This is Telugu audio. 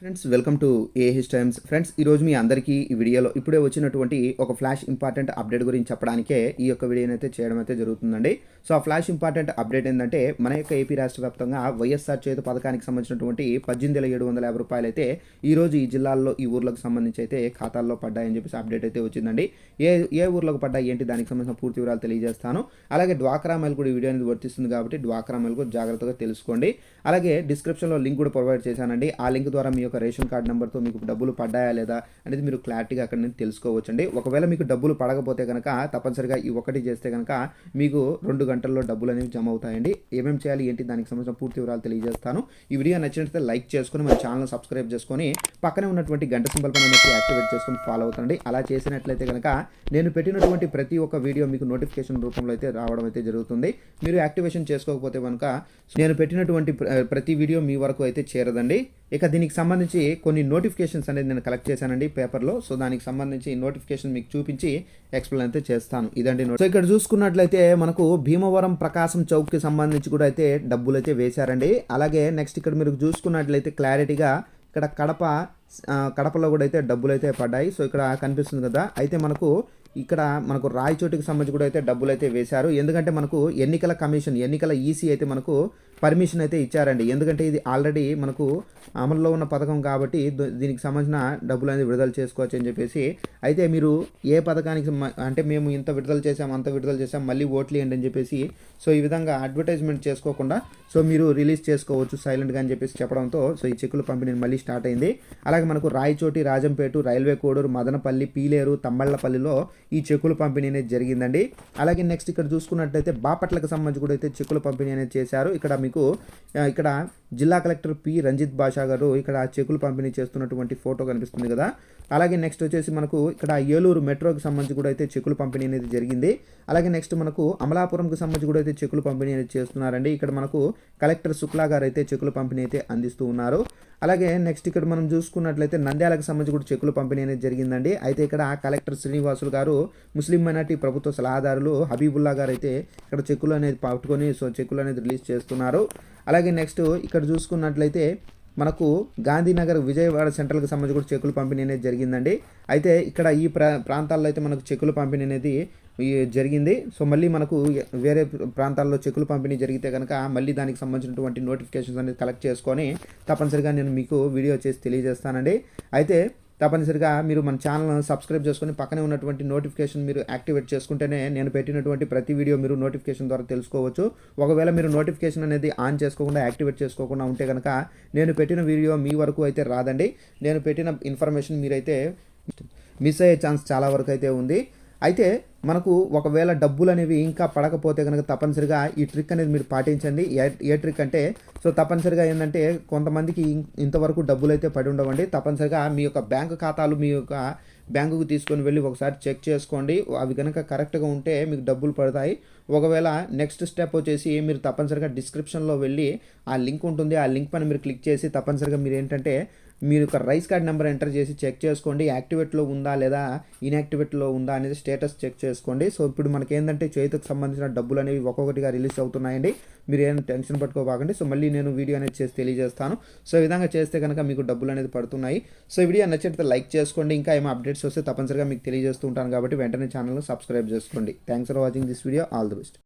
Friends welcome to AH Times friends ఈరోజు మీ అందరికీ ఈ వీడియోలో ఇప్పుడే వచ్చినటువంటి ఒక ఫ్లాష్ ఇంపార్టెంట్ అప్డేట్ గురించి చెప్పడానికే ఈ యొక్క వీడియోని అయితే చేయడం అయితే జరుగుతుందండి. సో ఆ ఫ్లాష్ ఇంపార్టెంట్ అప్డేట్ ఏంటంటే మన యొక్క ఏపీ రాష్ట్ర వ్యాప్తంగా వైఎస్ఆర్ చేతు పథకానికి సంబంధించినటువంటి పద్దెనిమిది వేల ఏడు వందల యాభై రూపాయలు అయితే ఈ రోజు ఈ జిల్లాల్లో ఈ ఊర్లకు సంబంధించి అయితే ఖాతాల్లో పడ్డాయని చెప్పేసి అప్డేట్ అయితే వచ్చిందండి. ఏ ఏ ఊర్లకు పడ్డాయి ఏంటి దానికి సంబంధించిన పూర్తి వివరాలు తెలియజేస్తాను. అలాగే డ్వాక్రా మెల్ కూడా ఈ వీడియో అనేది వర్తిస్తుంది కాబట్టి డ్వాక్రా మెల్ కూడా జాగ్రత్తగా తెలుసుకోండి. అలాగే డిస్క్రిప్షన్లో లింక్ కూడా ప్రొవైడ్ చేశానండి. ఆ లింక్ ద్వారా మీ యొక్క రేషన్ కార్డ్ నెంబర్తో మీకు డబ్బులు పడ్డాయా లేదా అనేది మీరు క్లారిటీగా అక్కడ నుంచి తెలుసుకోవచ్చండి. ఒకవేళ మీకు డబ్బులు పడకపోతే కనుక తప్పనిసరిగా ఈ ఒకటి చేస్తే కనుక మీకు రెండు గంటల్లో డబ్బులు అనేవి జమ అవుతాయండి. ఏమేమి చేయాలి ఏంటి దానికి సంబంధించిన పూర్తి వివరాలు తెలియజేస్తాను. ఈ వీడియో నచ్చినట్లయితే లైక్ చేసుకొని మన ఛానల్ సబ్స్క్రైబ్ చేసుకొని పక్కనే ఉన్నటువంటి గంట సింబల్ పైన నొక్కి యాక్టివేట్ చేసుకొని ఫాలో అవుతండి అలా చేసినట్లయితే కనుక నేను పెట్టినటువంటి ప్రతి ఒక్క వీడియో మీకు నోటిఫికేషన్ రూపంలో అయితే రావడం అయితే జరుగుతుంది. మీరు యాక్టివేషన్ చేసుకోకపోతే కనుక నేను పెట్టినటువంటి ప్ర- ప్రతి వీడియో మీ వరకు అయితే చేరదండి. ఇక దీనికి సంబంధించి కొన్ని నోటిఫికేషన్స్ అనేది నేను కలెక్ట్ చేశానండి పేపర్లో సో దానికి సంబంధించి నోటిఫికేషన్ మీకు చూపించి ఎక్స్ప్లెయిన్ అయితే చేస్తాను. ఇదండి సో ఇక్కడ చూసుకున్నట్లయితే మనకు భీమవరం ప్రకాశం చౌక్కి సంబంధించి కూడా అయితే డబ్బులు అయితే వేశారండి. అలాగే నెక్స్ట్ ఇక్కడ మీరు చూసుకున్నట్లయితే క్లారిటీగా ఇక్కడ కడప కడపలో కూడా అయితే డబ్బులు అయితే పడ్డాయి. సో ఇక్కడ కనిపిస్తుంది కదా. అయితే మనకు ఇక్కడ మనకు రాయచోటికి సంబంధించి కూడా అయితే డబ్బులు అయితే వేశారు. ఎందుకంటే మనకు ఎన్నికల కమిషన్ ఎన్నికల ఈసీ అయితే మనకు పర్మిషన్ అయితే ఇచ్చారండి. ఎందుకంటే ఇది ఆల్రెడీ మనకు అమల్లో ఉన్న పథకం కాబట్టి దీనికి సంబంధించిన డబ్బులు అనేది విడుదల చేసుకోవచ్చు అని చెప్పేసి అయితే మీరు ఏ పథకానికి అంటే మేము ఇంత విడుదల చేసాం అంత విడుదల చేసాం మళ్ళీ ఓట్లు అని చెప్పేసి సో ఈ విధంగా అడ్వర్టైజ్మెంట్ చేసుకోకుండా సో మీరు రిలీజ్ చేసుకోవచ్చు సైలెంట్గా అని చెప్పేసి చెప్పడంతో సో ఈ చెక్కుల పంపిణీ మళ్ళీ స్టార్ట్ అయింది. అలాగే మనకు రాయచోటి రాజంపేట రైల్వే కోడూరు మదనపల్లి పీలేరు తమ్మళ్ళపల్లిలో ఈ చెక్కుల పంపిణీ అనేది జరిగిందండి. అలాగే నెక్స్ట్ ఇక్కడ చూసుకున్నట్లయితే బాపట్లకు సంబంధించి కూడా అయితే చెక్కుల పంపిణీ అనేది చేశారు. ఇక్కడ మీకు ఇక్కడ జిల్లా కలెక్టర్ పి. రంజిత్ బాషా గారు ఇక్కడ చెక్కులు పంపిణీ చేస్తున్నటువంటి ఫోటో కనిపిస్తుంది కదా. అలాగే నెక్స్ట్ వచ్చేసి మనకు ఇక్కడ ఏలూరు మెట్రోకి సంబంధించి కూడా అయితే చెక్కులు పంపిణీ అనేది జరిగింది. అలాగే నెక్స్ట్ మనకు అమలాపురంకి సంబంధించి కూడా అయితే చెక్కులు పంపిణీ అనేది చేస్తున్నారండి. ఇక్కడ మనకు కలెక్టర్ శుక్లా గారు అయితే చెక్కులు పంపిణీ అయితే అందిస్తూ ఉన్నారు. అలాగే నెక్స్ట్ ఇక్కడ మనం చూసుకున్నట్లయితే నంద్యాలకు సంబంధించి కూడా చెక్కులు పంపిణీ అనేది జరిగిందండి. అయితే ఇక్కడ కలెక్టర్ శ్రీనివాసులు గారు ముస్లిం మైనార్టీ ప్రభుత్వ సలహాదారులు హబీబుల్లా గారు అయితే ఇక్కడ చెక్కులు అనేది పట్టుకొని సో చెక్కులు అనేది రిలీజ్ చేస్తున్నారు. అలాగే నెక్స్ట్ ఇక్కడ చూసుకున్నట్లయితే మనకు గాంధీనగర్ విజయవాడ సెంట్రల్కి సంబంధించి కూడా చెక్కులు పంపిణీ అనేది జరిగిందండి. అయితే ఇక్కడ ఈ ప్రా ప్రాంతాల్లో అయితే మనకు చెక్కులు పంపిణీ అనేది జరిగింది. సో మళ్ళీ మనకు వేరే ప్రాంతాల్లో చెక్కులు పంపిణీ జరిగితే కనుక మళ్ళీ దానికి సంబంధించినటువంటి నోటిఫికేషన్స్ అనేది కలెక్ట్ చేసుకొని తప్పనిసరిగా నేను మీకు వీడియో చేసి తెలియజేస్తానండి. అయితే తప్పనిసరిగా మీరు మన ఛానల్ సబ్స్క్రైబ్ చేసుకొని పక్కనే ఉన్నటువంటి నోటిఫికేషన్ మీరు యాక్టివేట్ చేసుకుంటేనే నేను పెట్టినటువంటి ప్రతి వీడియో మీరు నోటిఫికేషన్ ద్వారా తెలుసుకోవచ్చు. ఒకవేళ మీరు నోటిఫికేషన్ అనేది ఆన్ చేసుకోకుండా యాక్టివేట్ చేసుకోకుండా ఉంటే కనుక నేను పెట్టిన వీడియో మీ వరకు అయితే రాదండి. నేను పెట్టిన ఇన్ఫర్మేషన్ మీరైతే మిస్ అయ్యే ఛాన్స్ చాలా వరకు అయితే ఉంది. అయితే మనకు ఒకవేళ డబ్బులు అనేవి ఇంకా పడకపోతే కనుక తప్పనిసరిగా ఈ ట్రిక్ అనేది మీరు పాటించండి. ఏ ఏ ట్రిక్ అంటే సో తప్పనిసరిగా ఏంటంటే కొంతమందికి ఇంతవరకు డబ్బులు అయితే పడి ఉండవండి. తప్పనిసరిగా మీ యొక్క బ్యాంకు ఖాతాలు మీ యొక్క బ్యాంకుకు తీసుకొని వెళ్ళి ఒకసారి చెక్ చేసుకోండి. అవి కనుక కరెక్ట్గా ఉంటే మీకు డబ్బులు పడతాయి. ఒకవేళ నెక్స్ట్ స్టెప్ వచ్చేసి మీరు తప్పనిసరిగా డిస్క్రిప్షన్లో వెళ్ళి ఆ లింక్ ఉంటుంది. ఆ లింక్ పైన మీరు క్లిక్ చేసి తప్పనిసరిగా మీరు ఏంటంటే మీరు ఒక రైస్ కార్డ్ నెంబర్ ఎంటర్ చేసి చెక్ చేసుకోండి. యాక్టివేట్లో ఉందా లేదా ఇన్యాక్టివేట్లో ఉందా అనేది స్టేటస్ చెక్ చేసుకోండి. సో ఇప్పుడు మనకి ఏంటంటే చేతికి సంబంధించిన డబ్బులు అనేవి ఒక్కొక్కటిగా రిలీజ్ అవుతున్నాయండి. మీరు ఏం టెన్షన్ పట్టుకోబాకండి. సో మళ్ళీ నేను వీడియో అనేది చేసి తెలియజేస్తాను. సో విధంగా చేస్తే కనుక మీకు డబ్బులు అనేది పడుతున్నాయి. సో వీడియో నచ్చితే లైక్ చేసుకోండి. ఇంకా ఏమైనా అప్డేట్స్ వస్తే తప్పనిసరిగా మీకు తెలియజేస్తూ ఉంటాను కాబట్టి వెంటనే ఛానల్ సబ్స్క్రైబ్ చేసుకోండి. Thanks for watching this video. All the best.